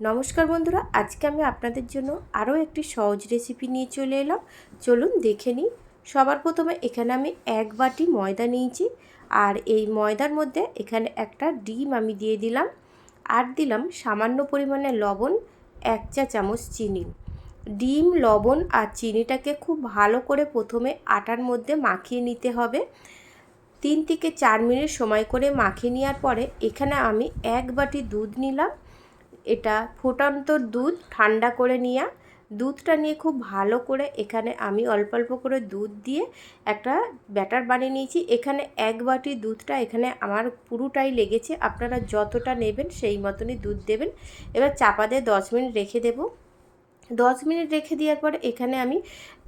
নমস্কার বন্ধুরা, আজকে আমি আপনাদের জন্য আরও একটি সহজ রেসিপি নিয়ে চলে এলাম। চলুন দেখে নিই। সবার প্রথমে এখানে আমি এক বাটি ময়দা নিয়েছি আর এই ময়দার মধ্যে এখানে একটা ডিম আমি দিয়ে দিলাম। আর দিলাম সামান্য পরিমাণে লবণ, এক চা চামচ চিনি। ডিম, লবণ আর চিনিটাকে খুব ভালো করে প্রথমে আটার মধ্যে মাখিয়ে নিতে হবে। তিন থেকে চার মিনিট সময় করে মাখিয়ে নেওয়ার পরে এখানে আমি এক বাটি দুধ নিলাম। এটা ফুটান্ত দুধ ঠান্ডা করে নেওয়া দুধটা নিয়ে খুব ভালো করে এখানে আমি অল্প অল্প করে দুধ দিয়ে একটা ব্যাটার বানিয়ে নিয়েছি। এখানে এক বাটি দুধটা এখানে আমার পুরোটাই লেগেছে, আপনারা যতটা নেবেন সেই মতনই দুধ দেবেন। এবার চাপা দিয়ে দশ মিনিট রেখে দেবো। দশ মিনিট রেখে দেওয়ার পর এখানে আমি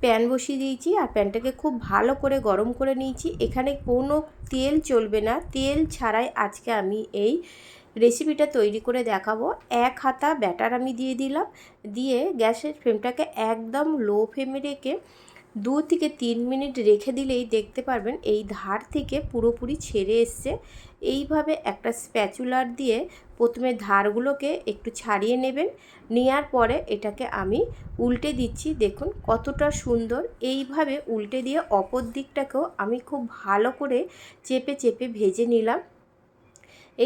প্যান বসিয়ে দিয়েছি আর প্যানটাকে খুব ভালো করে গরম করে নিয়েছি। এখানে কোনো তেল চলবে না, তেল ছাড়াই আজকে আমি এই রেসিপিটা তৈরি করে দেখাবো। এক হাতা ব্যাটার আমি দিয়ে দিলাম। দিয়ে গ্যাসের ফ্লেমটাকে একদম লো ফ্লেমে রেখে দু থেকে তিন মিনিট রেখে দিলেই দেখতে পারবেন এই ধার থেকে পুরোপুরি ছেড়ে এসছে। এইভাবে একটা স্প্যাচুলার দিয়ে প্রথমে ধারগুলোকে একটু ছাড়িয়ে নেবেন। নেওয়ার পরে এটাকে আমি উল্টে দিচ্ছি। দেখুন কতটা সুন্দর। এইভাবে উল্টে দিয়ে অপর দিকটাকেও আমি খুব ভালো করে চেপে চেপে ভেজে নিলাম।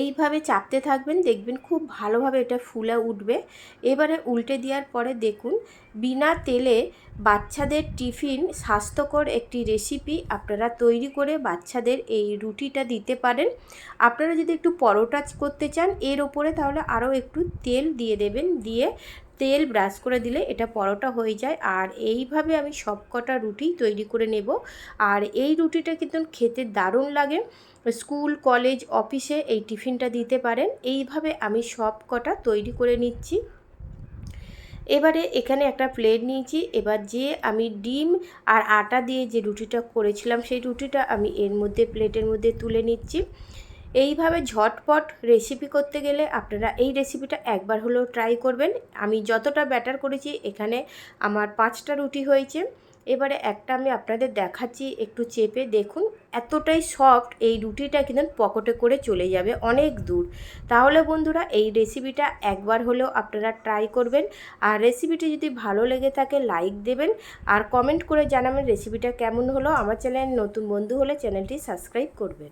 এইভাবে চাপতে থাকবেন, দেখবেন খুব ভালোভাবে এটা ফুলে উঠবে। এবারে উল্টে দেওয়ার পরে দেখুন, বিনা তেলে বাচ্চাদের টিফিন স্বাস্থ্যকর একটি রেসিপি আপনারা তৈরি করে বাচ্চাদের এই রুটিটা দিতে পারেন। আপনারা যদি একটু পরোটা করতে চান, এর ওপরে তাহলে আরও একটু তেল দিয়ে দেবেন, দিয়ে তেল ব্রাশ করে দিলে এটা পরোটা হয়ে যায়। আর এইভাবে আমি সব কটা রুটি তৈরি করে নেব। আর এই রুটিটা কিন্তু খেতে দারুণ লাগে। স্কুল, কলেজ, অফিসে এই টিফিনটা দিতে পারেন। এইভাবে আমি সব কটা তৈরি করে নিচ্ছি। এবারে এখানে একটা প্লেট নিয়েছি। এবার যে আমি ডিম আর আটা দিয়ে যে রুটিটা করেছিলাম, সেই রুটিটা আমি এর মধ্যে, প্লেটের মধ্যে তুলে নিচ্ছি। এইভাবে ঝটপট রেসিপি করতে গেলে আপনারা এই রেসিপিটা একবার হলেও ট্রাই করবেন। আমি যতটা ব্যাটার করেছি এখানে আমার পাঁচটা রুটি হয়েছে। এবারে একটা আমি আপনাদের দেখাচ্ছি, একটু চেপে দেখুন, এতটাই সফট এই রুটিটা কিন্তু পকেটে করে চলে যাবে অনেক দূর। তাহলে বন্ধুরা, এই রেসিপিটা একবার হলেও আপনারা ট্রাই করবেন। আর রেসিপিটি যদি ভালো লেগে থাকে লাইক দেবেন। আর কমেন্ট করে জানাবেন রেসিপিটা কেমন হলো। আমার চ্যানেল নতুন বন্ধু হলে চ্যানেলটি সাবস্ক্রাইব করবেন।